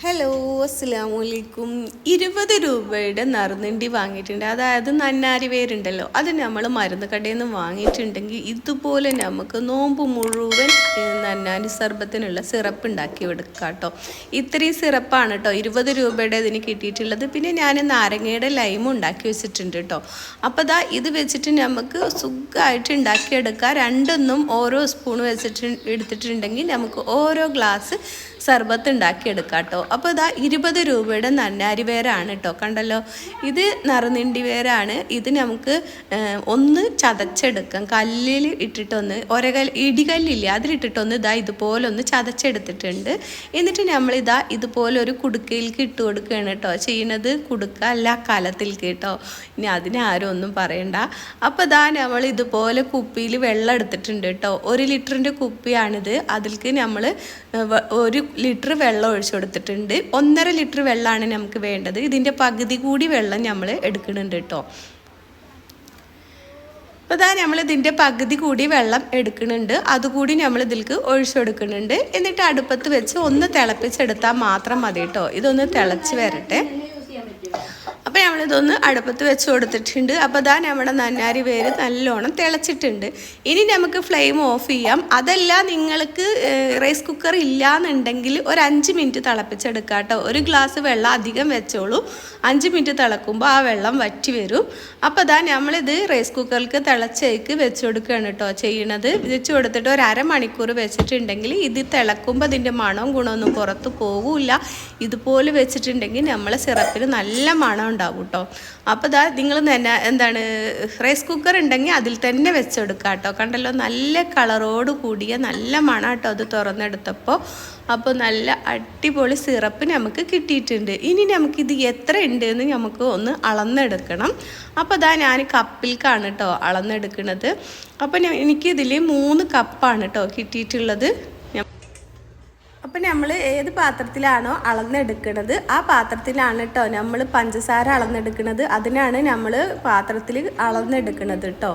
Hello അസ്സാമലൈക്കും ഇരുപത് രൂപയുടെ നറുനണ്ടി വാങ്ങിയിട്ടുണ്ട്. അതായത് നന്നാരി വേരുണ്ടല്ലോ. അത് നമ്മൾ മരുന്ന് കടയിൽ നിന്ന് വാങ്ങിയിട്ടുണ്ടെങ്കിൽ ഇതുപോലെ നമുക്ക് നോമ്പ് മുഴുവൻ നന്നാരി സർബത്തിനുള്ള സിറപ്പ് ഉണ്ടാക്കി എടുക്കാം കേട്ടോ. ഇത്രയും സിറപ്പാണ് കേട്ടോ ഇരുപത് രൂപയുടെ ഇതിന് കിട്ടിയിട്ടുള്ളത്. പിന്നെ ഞാൻ നാരങ്ങയുടെ ലൈമും ഉണ്ടാക്കി വെച്ചിട്ടുണ്ട് കേട്ടോ. അപ്പോൾ ദാ ഇത് വെച്ചിട്ട് നമുക്ക് സുഖമായിട്ട് ഉണ്ടാക്കിയെടുക്കാം. രണ്ടൊന്നും ഓരോ സ്പൂൺ വെച്ചിട്ട് എടുത്തിട്ടുണ്ടെങ്കിൽ നമുക്ക് ഓരോ ഗ്ലാസ് സർബത്ത് ഉണ്ടാക്കിയെടുക്കാം കേട്ടോ. അപ്പോൾ ഇതാ ഇരുപത് രൂപയുടെ നന്നാരി വേരാണ് കേട്ടോ കണ്ടല്ലോ? ഇത് നറുനിണ്ടി വേരാണ് ഇത് നമുക്ക് ഒന്ന് ചതച്ചെടുക്കാം. കല്ലിൽ ഇട്ടിട്ടൊന്ന് ഒരകൽ ഇടികല്ലില്ലേ അതിലിട്ടിട്ടൊന്ന് ഇതാ ഇതുപോലെ ഒന്ന് ചതച്ചെടുത്തിട്ടുണ്ട്. എന്നിട്ട് നമ്മളിതാ ഇതുപോലെ ഒരു കുടുക്കയിലേക്ക് ഇട്ട് കൊടുക്കുകയാണ് കേട്ടോ ചെയ്യണത് കുടുക്ക അല്ല കലത്തിലേക്ക് കേട്ടോ ഇനി അതിനാരും ഒന്നും പറയണ്ട. അപ്പോൾ ഇതാ നമ്മൾ ഇതുപോലെ കുപ്പിയിൽ വെള്ളം എടുത്തിട്ടുണ്ട് കേട്ടോ ഒരു ലിറ്ററിന്റെ കുപ്പിയാണിത്. അതിലേക്ക് നമ്മൾ ഒരു ലിറ്റർ വെള്ളം ഒഴിച്ചു കൊടുത്തിട്ടുണ്ട്. ഒന്നര ലിറ്റർ വെള്ളമാണ് നമുക്ക് വേണ്ടത്. ഇതിന്റെ പകുതി കൂടി വെള്ളം നമ്മൾ എടുക്കുന്നുണ്ട് കേട്ടോ. അപ്പോൾ ഇതാ നമ്മൾ ഇതിന്റെ പകുതി കൂടി വെള്ളം എടുക്കുന്നുണ്ട്. അതുകൂടി നമ്മൾ ഇതിലേക്ക് ഒഴിച്ചെടുക്കുന്നുണ്ട് എന്നിട്ട് അടുപ്പത്ത് വെച്ച് ഒന്ന് തിളപ്പിച്ചെടുത്താൽ മാത്രം മതി കേട്ടോ. ഇതൊന്ന് തിളച്ച് വരട്ടെ. നമ്മളിതൊന്ന് അടുപ്പത്ത് വെച്ച് കൊടുത്തിട്ടുണ്ട്. അപ്പോൾ ഇതാ നമ്മുടെ നന്നാരി വേര് നല്ലോണം തിളച്ചിട്ടുണ്ട്. ഇനി നമുക്ക് ഫ്ലെയിം ഓഫ് ചെയ്യാം. അതല്ല നിങ്ങൾക്ക് റൈസ് കുക്കർ ഇല്ലാന്നുണ്ടെങ്കിൽ ഒരു അഞ്ച് മിനിറ്റ് തിളപ്പിച്ചെടുക്കുക കേട്ടോ. ഒരു ഗ്ലാസ് വെള്ളം അധികം വെച്ചോളൂ. അഞ്ച് മിനിറ്റ് തിളക്കുമ്പോൾ ആ വെള്ളം വറ്റി വരും. അപ്പോൾ ഇതാ നമ്മളിത് റൈസ് കുക്കറിലേക്ക് തിളച്ചേക്ക് വെച്ച് കൊടുക്കുകയാണ് കേട്ടോ ചെയ്യണത്. വെച്ച് കൊടുത്തിട്ട് ഒരു അരമണിക്കൂർ വെച്ചിട്ടുണ്ടെങ്കിൽ ഇത് തിളക്കുമ്പോൾ ഇതിന്റെ മണവും ഗുണമൊന്നും പുറത്ത് പോകില്ല ഇതുപോലെ വെച്ചിട്ടുണ്ടെങ്കിൽ നമ്മളെ സിറപ്പിന് നല്ല മണം ഉണ്ടാവും അപ്പോൾ ഇതാ നിങ്ങൾ തന്നെ എന്താണ് റൈസ് കുക്കർ ഉണ്ടെങ്കിൽ അതിൽ തന്നെ വെച്ചെടുക്കുക കേട്ടോ. കണ്ടല്ലോ നല്ല കളറോട് കൂടിയ നല്ല മണം കേട്ടോ അത് തുറന്നെടുത്തപ്പോൾ അപ്പോൾ നല്ല അടിപൊളി സിറപ്പ് നമുക്ക് കിട്ടിയിട്ടുണ്ട്. ഇനി നമുക്കിത് എത്ര ഉണ്ട് എന്ന് നമുക്ക് ഒന്ന് അളന്നെടുക്കണം. അപ്പോൾ ഇതാ ഞാൻ കപ്പിൽക്കാണ് കേട്ടോ അളന്നെടുക്കുന്നത് അപ്പോൾ എനിക്കിതിൽ മൂന്ന് കപ്പാണ് കേട്ടോ കിട്ടിയിട്ടുള്ളത്. അപ്പം നമ്മൾ ഏത് പാത്രത്തിലാണോ അളന്നെടുക്കുന്നത് ആ പാത്രത്തിലാണ് കേട്ടോ നമ്മൾ പഞ്ചസാര അളന്നെടുക്കുന്നത് അതിനാണ് നമ്മൾ പാത്രത്തിൽ അളന്നെടുക്കുന്നത് കേട്ടോ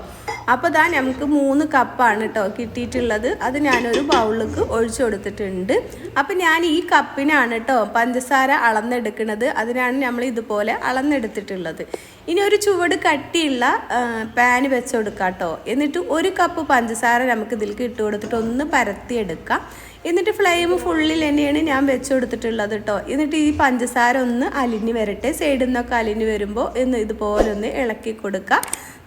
അപ്പോൾ ദാ നമുക്ക് മൂന്ന് കപ്പാണ് കേട്ടോ കിട്ടിയിട്ടുള്ളത്. അത് ഞാനൊരു ബൗളിലേക്ക് ഒഴിച്ചു കൊടുത്തിട്ടുണ്ട്. അപ്പം ഞാൻ ഈ കപ്പിനാണ് കേട്ടോ പഞ്ചസാര അളന്നെടുക്കുന്നത് അതിനാണ് നമ്മൾ ഇതുപോലെ അളന്നെടുത്തിട്ടുള്ളത്. ഇനി ഒരു ചുവട് കട്ടിയുള്ള പാൻ വെച്ച് കേട്ടോ എന്നിട്ട് ഒരു കപ്പ് പഞ്ചസാര നമുക്ക് ഇതിലേക്ക് ഇട്ട് കൊടുത്തിട്ട് ഒന്ന് പരത്തിയെടുക്കാം. എന്നിട്ട് ഫ്ലെയിം ഫുള്ളിൽ തന്നെയാണ് ഞാൻ വെച്ച് കൊടുത്തിട്ടുള്ളത് കേട്ടോ എന്നിട്ട് ഈ പഞ്ചസാര ഒന്ന് അലിഞ്ഞു വരട്ടെ. സൈഡിൽ നിന്നൊക്കെ അലിഞ്ഞ് വരുമ്പോൾ എന്ന് ഇതുപോലെ ഒന്ന് ഇളക്കി കൊടുക്കുക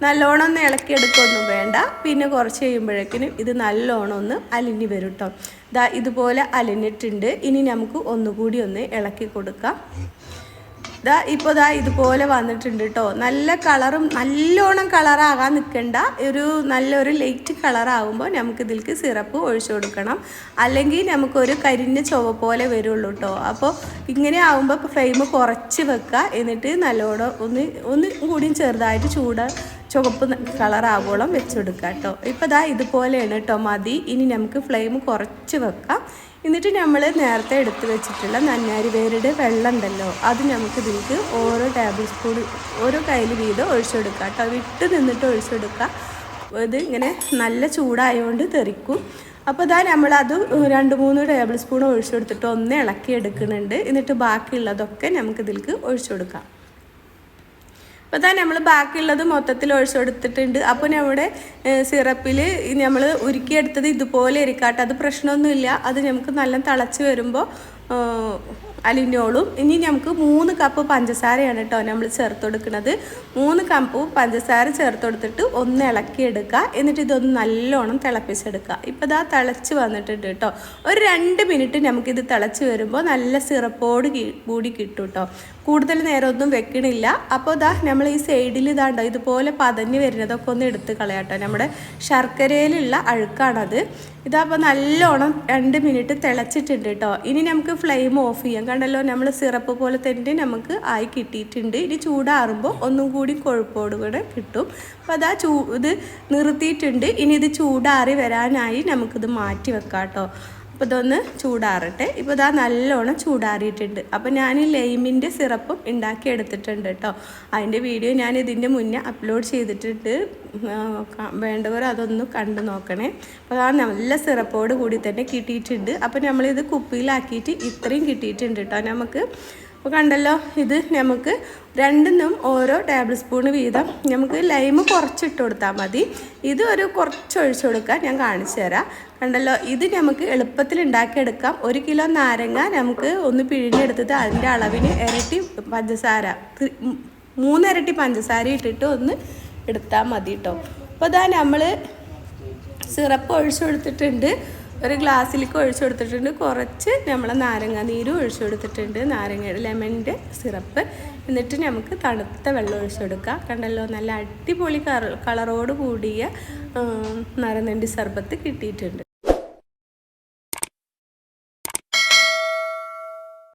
നല്ലോണം ഒന്ന് ഇളക്കിയെടുക്കൊന്നും വേണ്ട. പിന്നെ കുറച്ച് കഴിയുമ്പോഴേക്കിനും ഇത് നല്ലോണം ഒന്ന് അലിഞ്ഞ് വരും കേട്ടോ ഇതാ ഇതുപോലെ അലിഞ്ഞിട്ടുണ്ട്. ഇനി നമുക്ക് ഒന്നുകൂടി ഒന്ന് ഇളക്കി കൊടുക്കാം. ദാ ഇപ്പോൾ ദാ ഇതുപോലെ വന്നിട്ടുണ്ട് കേട്ടോ നല്ല കളറും നല്ലോണം കളറാകാൻ നിൽക്കണ്ട ഒരു നല്ലൊരു ലൈറ്റ് കളറാകുമ്പോൾ നമുക്ക് ഇതിലേക്ക് സിറപ്പ് ഒഴിച്ചു കൊടുക്കണം. അല്ലെങ്കിൽ നമുക്കൊരു കരിഞ്ഞ ചുവ പോലെ വരുള്ളൂ കേട്ടോ അപ്പോൾ ഇങ്ങനെ ആകുമ്പോൾ ഫ്ലെയിം കുറച്ച് വെക്കുക എന്നിട്ട് നല്ലോണം ഒന്ന് ഒന്ന് കൂടിയും ചെറുതായിട്ട് ചൂട് ചുവപ്പ് കളറാവോളം വെച്ചെടുക്കുക കേട്ടോ. ഇപ്പോൾ ദാ ഇതുപോലെയാണ് കേട്ടോ മതി. ഇനി നമുക്ക് ഫ്ലെയിം കുറച്ച് വെക്കാം. എന്നിട്ട് നമ്മൾ നേരത്തെ എടുത്ത് വെച്ചിട്ടുള്ള നന്നാരി വേരുടെ വെള്ളം ഉണ്ടല്ലോ അത് നമുക്ക് ഇതിലേക്ക് ഓരോ ടേബിൾ സ്പൂൺ ഓരോ കയ്യിൽ വീതം ഒഴിച്ചെടുക്കുക കേട്ടോ. വിട്ട് നിന്നിട്ട് ഒഴിച്ചെടുക്കുക ഇത് ഇങ്ങനെ നല്ല ചൂടായതുകൊണ്ട് തെറിക്കും. അപ്പോൾ ഇതാ നമ്മളത് രണ്ട് മൂന്ന് ടേബിൾ സ്പൂൺ ഒഴിച്ചെടുത്തിട്ട് ഒന്ന് ഇളക്കി എടുക്കുന്നുണ്ട് എന്നിട്ട് ബാക്കിയുള്ളതൊക്കെ നമുക്ക് ഇതിലേക്ക് ഒഴിച്ചു കൊടുക്കാം അപ്പോൾ തന്നെ നമ്മൾ ബാക്കിയുള്ളത് മൊത്തത്തിൽ ഒഴിച്ചു കൊടുത്തിട്ടുണ്ട്. അപ്പോൾ നമ്മുടെ സിറപ്പിൽ നമ്മൾ ഉരുക്കിയെടുത്തത് ഇതുപോലെ ഇരിക്കാട്ടെ അത് പ്രശ്നമൊന്നുമില്ല. അത് നമുക്ക് നല്ല തിളച്ച് വരുമ്പോൾ അലിഞ്ഞോളും ഇനി നമുക്ക് മൂന്ന് കപ്പ് പഞ്ചസാരയാണ് കേട്ടോ നമ്മൾ ചേർത്ത് കൊടുക്കുന്നത് മൂന്ന് കപ്പ് പഞ്ചസാര ചേർത്ത് കൊടുത്തിട്ട് ഒന്ന് ഇളക്കി എടുക്കുക എന്നിട്ട് ഇതൊന്ന് നല്ലോണം തിളപ്പിച്ചെടുക്കുക. ഇപ്പോൾ ഇതാ തിളച്ച് വന്നിട്ടുണ്ട് കേട്ടോ ഒരു രണ്ട് മിനിറ്റ് നമുക്കിത് തിളച്ച് വരുമ്പോൾ നല്ല സിറപ്പോട് കൂടി കിട്ടും കേട്ടോ കൂടുതൽ നേരം ഒന്നും വെക്കണില്ല. അപ്പോൾ ഇതാ നമ്മൾ ഈ സൈഡിൽ ഇതാണ്ടോ ഇതുപോലെ പതഞ്ഞ് വരുന്നതൊക്കെ ഒന്ന് എടുത്ത് കളയാട്ടോ നമ്മുടെ ശർക്കരയിലുള്ള അഴുക്കാണത്. ഇതപ്പോൾ നല്ലോണം രണ്ട് മിനിറ്റ് തിളച്ചിട്ടുണ്ട് കേട്ടോ ഇനി നമുക്ക് ഫ്ലെയിം ഓഫ് ചെയ്യാം. കണ്ടല്ലോ നമ്മൾ സിറപ്പ് പോലെ തന്നെ നമുക്ക് ആയി കിട്ടിയിട്ടുണ്ട്. ഇനി ചൂടാറുമ്പോൾ ഒന്നും കൂടി കൊഴുപ്പോട് കൂടെ കിട്ടും. അപ്പോൾ അതാ ചൂ ഇത് നിർത്തിയിട്ടുണ്ട്. ഇനി ഇത് ചൂടാറി വരാനായി നമുക്കിത് മാറ്റി വെക്കാം കേട്ടോ അപ്പോൾ ഇതൊന്ന് ചൂടാറട്ടെ. ഇപ്പോൾ ഇതാ നല്ലോണം ചൂടാറിയിട്ടുണ്ട്. അപ്പോൾ ഞാൻ ലൈമിന്റെ സിറപ്പും ഉണ്ടാക്കി എടുത്തിട്ടുണ്ട് കേട്ടോ. അതിന്റെ വീഡിയോ ഞാൻ ഇതിന്റെ മുന്നേ അപ്ലോഡ് ചെയ്തിട്ടുണ്ട്. വേണ്ടവർ അതൊന്ന് കണ്ടു നോക്കണേ. അപ്പോൾ ആ നല്ല സിറപ്പോട് കൂടി തന്നെ കിട്ടിയിട്ടുണ്ട്. അപ്പോൾ നമ്മളിത് കുപ്പിയിലാക്കിയിട്ട് ഇത്രയും കിട്ടിയിട്ടുണ്ട് കേട്ടോ. നമുക്ക് അപ്പോൾ കണ്ടല്ലോ ഇത് നമുക്ക് രണ്ടിനും ഓരോ ടേബിൾ സ്പൂൺ വീതം. നമുക്ക് ലൈം കുറച്ചിട്ട് കൊടുത്താൽ മതി. ഇത് ഒരു കുറച്ച് ഒഴിച്ചു കൊടുക്കാൻ ഞാൻ കാണിച്ചു തരാം. കണ്ടല്ലോ ഇത് നമുക്ക് എളുപ്പത്തിൽ ഉണ്ടാക്കിയെടുക്കാം. ഒരു കിലോ നാരങ്ങ നമുക്ക് ഒന്ന് പിഴിഞ്ഞെടുത്തിട്ട് അതിന്റെ അളവിന് ഇരട്ടി പഞ്ചസാര മൂന്നിരട്ടി പഞ്ചസാര ഇട്ടിട്ട് ഒന്ന് എടുത്താൽ മതി കേട്ടോ അപ്പോൾ ഇതാ നമ്മൾ സിറപ്പ് ഒഴിച്ചു കൊടുത്തിട്ടുണ്ട്. ഒരു ഗ്ലാസ്സിലേക്ക് ഒഴിച്ചു കൊടുത്തിട്ടുണ്ട്. കുറച്ച് നമ്മൾ നാരങ്ങ നീരും ഒഴിച്ചു കൊടുത്തിട്ടുണ്ട്. നാരങ്ങ ലെമണിന്റെ സിറപ്പ്. എന്നിട്ട് നമുക്ക് തണുത്ത വെള്ളം ഒഴിച്ചു കൊടുക്കാം. കണ്ടല്ലോ നല്ല അടിപൊളി കളറോട് കൂടിയ നരനണ്ടി സർബത്ത് കിട്ടിയിട്ടുണ്ട്.